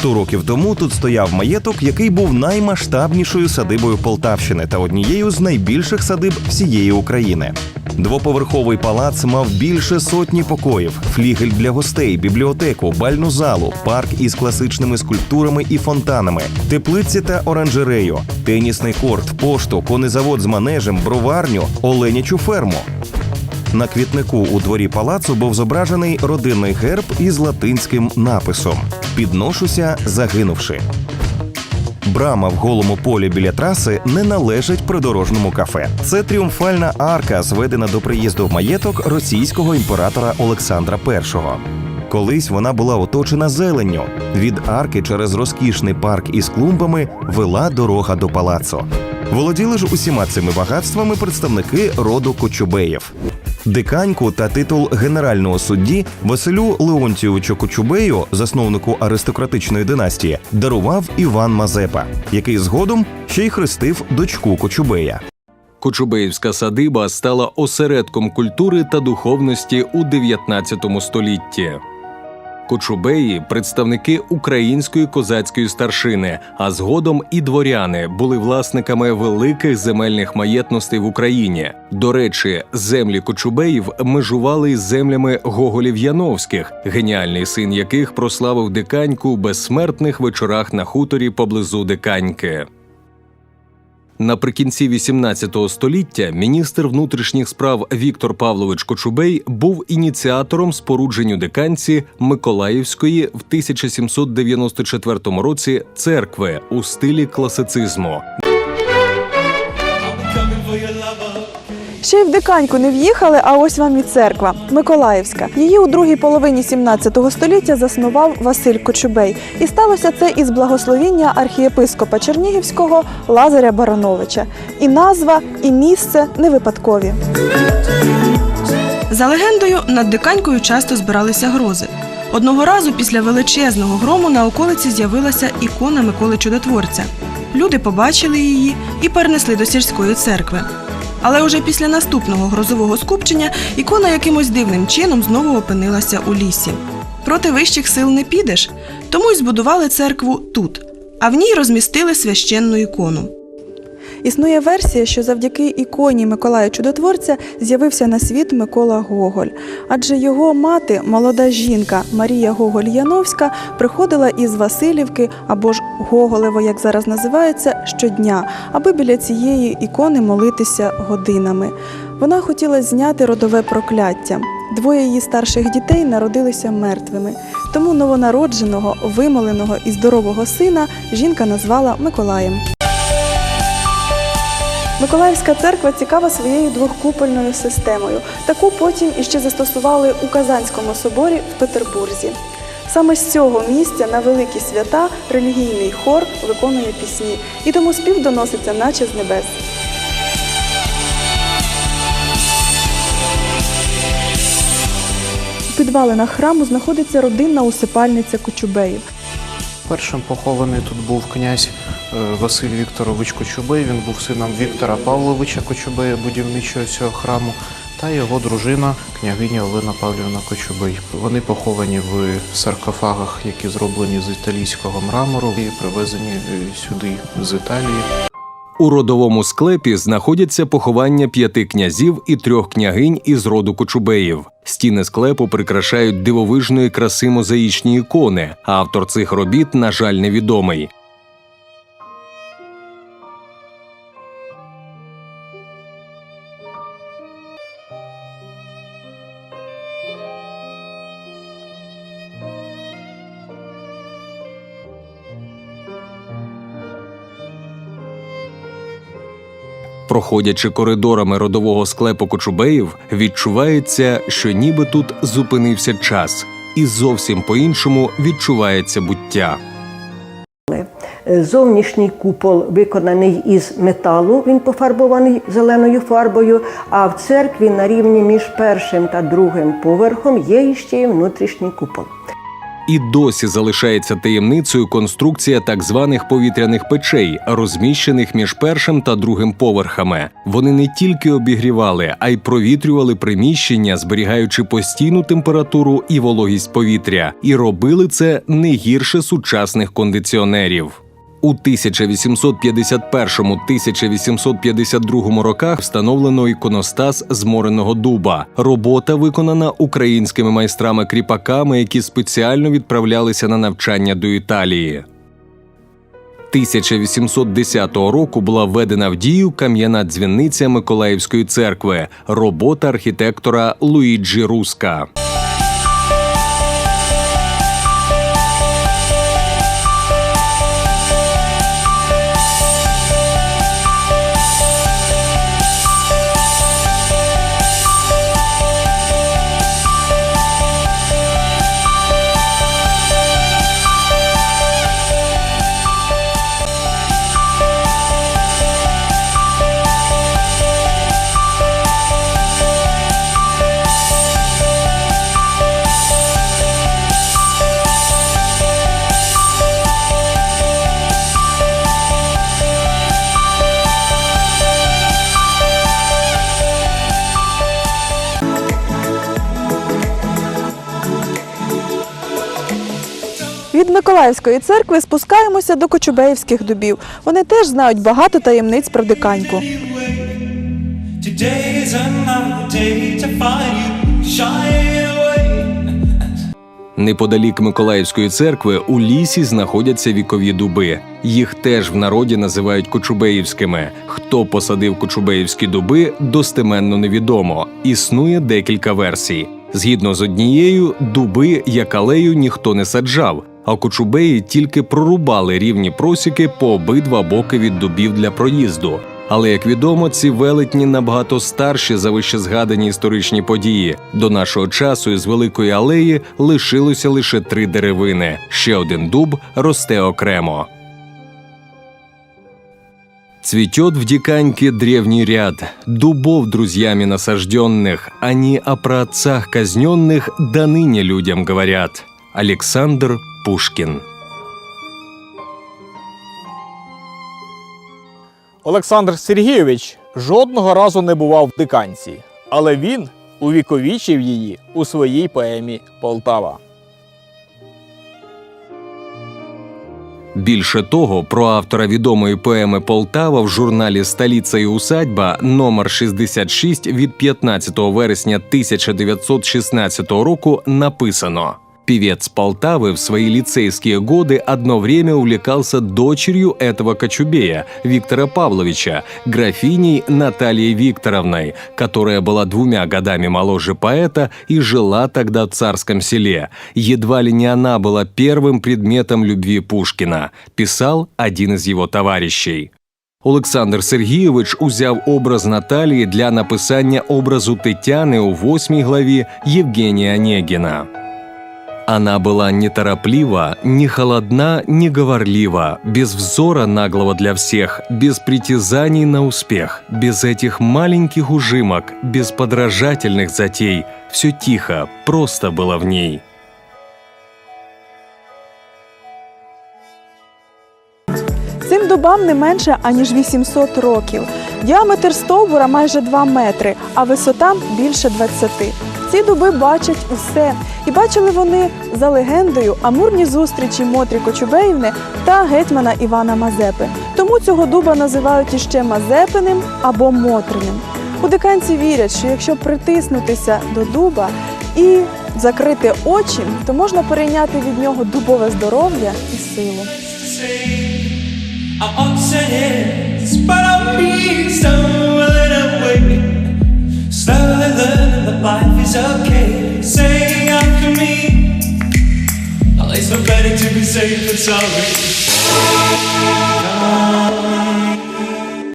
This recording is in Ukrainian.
Сто років тому тут стояв маєток, який був наймасштабнішою садибою Полтавщини та однією з найбільших садиб всієї України. Двоповерховий палац мав більше сотні покоїв, флігель для гостей, бібліотеку, бальну залу, парк із класичними скульптурами і фонтанами, теплиці та оранжерею, тенісний корт, пошту, конезавод з манежем, броварню, оленячу ферму. На квітнику у дворі палацу був зображений родинний герб із латинським написом Підношуся, загинувши. Брама в голому полі біля траси не належить придорожному кафе. Це тріумфальна арка, зведена до приїзду в маєток російського імператора Олександра І. Колись вона була оточена зеленню. Від арки через розкішний парк із клумбами вела дорога до палацу. Володіли ж усіма цими багатствами представники роду Кочубеїв. Диканьку та титул генерального судді Василю Леонтійовичу Кочубею, засновнику аристократичної династії, дарував Іван Мазепа, який згодом ще й хрестив дочку Кочубея. Кочубеївська садиба стала осередком культури та духовності у 19 столітті. Кочубеї представники української козацької старшини, а згодом і дворяни були власниками великих земельних маєтностей в Україні. До речі, землі Кочубеїв межували із землями Гоголів Яновських, геніальний син яких прославив диканьку у безсмертних вечорах на хуторі поблизу Диканьки. Наприкінці XVIII століття міністр внутрішніх справ Віктор Павлович Кочубей був ініціатором спорудженню диканці Миколаївської в 1794 році церкви у стилі класицизму. Ще й в диканьку не в'їхали, а ось вам і церква Миколаївська. Її у другій половині 17 століття заснував Василь Кочубей. І сталося це із благословіння архієпископа Чернігівського Лазаря Барановича. І назва, і місце не випадкові. За легендою, над диканькою часто збиралися грози. Одного разу після величезного грому на околиці з'явилася ікона Миколи Чудотворця. Люди побачили її і перенесли до сільської церкви. Але уже після наступного грозового скупчення ікона якимось дивним чином знову опинилася у лісі. Проти вищих сил не підеш, тому й збудували церкву тут, а в ній розмістили священну ікону. Існує версія, що завдяки іконі Миколая Чудотворця з'явився на світ Микола Гоголь, адже його мати, молода жінка Марія Гоголь-Яновська, приходила із Васильівки або ж Гоголево, як зараз називається, щодня, аби біля цієї ікони молитися годинами. Вона хотіла зняти родове прокляття. Двоє її старших дітей народилися мертвими. Тому новонародженого, вимоленого і здорового сина жінка назвала Миколаєм. Миколаївська церква цікава своєю двохкупольною системою. Таку потім іще застосували у Казанському соборі в Петербурзі. Саме з цього місця на великі свята релігійний хор виконує пісні, і тому спів доноситься, наче з небес. У підвалинах храму знаходиться родинна усипальниця Кочубеїв. Першим похований тут був князь е, Василь Вікторович Кочубей. Він був сином Віктора Павловича Кочубея, будівничого цього храму, та його дружина, княгиня Олена Павлівна Кочубей. Вони поховані в саркофагах, які зроблені з італійського мрамору і привезені е, сюди з Італії. У родовому склепі знаходяться поховання п'яти князів і трьох княгинь із роду Кочубеїв. Стіни склепу прикрашають дивовижної краси мозаїчні ікони. Автор цих робіт, на жаль, невідомий. Проходячи коридорами родового склепу Кочубеїв, відчувається, що ніби тут зупинився час, і зовсім по-іншому відчувається буття. Зовнішній купол виконаний із металу, він пофарбований зеленою фарбою. А в церкві на рівні між першим та другим поверхом є іще й внутрішній купол. І досі залишається таємницею конструкція так званих повітряних печей, розміщених між першим та другим поверхами. Вони не тільки обігрівали, а й провітрювали приміщення, зберігаючи постійну температуру і вологість повітря, і робили це не гірше сучасних кондиціонерів. У 1851-1852 роках встановлено іконостас з мореного дуба. Робота виконана українськими майстрами-кріпаками, які спеціально відправлялися на навчання до Італії. 1810 року була введена в дію кам'яна дзвіниця Миколаївської церкви, робота архітектора Луїджі Руска. Від Миколаївської церкви спускаємося до Кочубеївських дубів. Вони теж знають багато таємниць про диканьку. Неподалік Миколаївської церкви у лісі знаходяться вікові дуби. Їх теж в народі називають кочубеївськими. Хто посадив кочубеївські дуби, достеменно невідомо. Існує декілька версій. Згідно з однією, дуби як алею ніхто не саджав, а кочубеї тільки прорубали рівні просіки по обидва боки від дубів для проїзду. Але як відомо, ці велетні набагато старші за вищезгадані історичні події. До нашого часу із великої алеї лишилося лише три деревини. Ще один дуб росте окремо. Цветет в диканьке древний ряд дубов друзьями насажденных, они о праотцах казненных до ныне людям говорят. Александр Пушкин Олександр Сергійович жодного разу не бував в диканці, але він увіковічив її у своїй поемі Полтава. Більше того, про автора відомої поеми Полтава в журналі Столиця і усадьба номер 66 від 15 вересня 1916 року написано. Певец Полтавы в свои лицейские годы одно время увлекался дочерью этого Кочубея, Виктора Павловича, графиней Натальей Викторовной, которая была двумя годами моложе поэта и жила тогда в царском селе. Едва ли не она была первым предметом любви Пушкина, писал один из его товарищей. Олександр Сергійович узяв образ Наталії для написання образу Тетяни у восьмій главі Євгенія Онегіна. Она была нетороплива, не холодна, не говорлива, без взора наглого для всех, без притязаний на успех, без этих маленьких ужимок, без подражательных затей. Все тихо, просто было в ней. Цим дубам не менше аніж 800 років. Діаметр стовбура майже 2 метри, а висота більше 20. Ці дуби бачать усе. І бачили вони за легендою амурні зустрічі Мотрі Кочубеївни та гетьмана Івана Мазепи. Тому цього дуба називають іще Мазепиним або Мотриним. У диканці вірять, що якщо притиснутися до дуба і закрити очі, то можна перейняти від нього дубове здоров'я і силу. I'm upset, but I'm being stolen life is okay. Saying after me, oh, it's no better to be safe than sorry. Come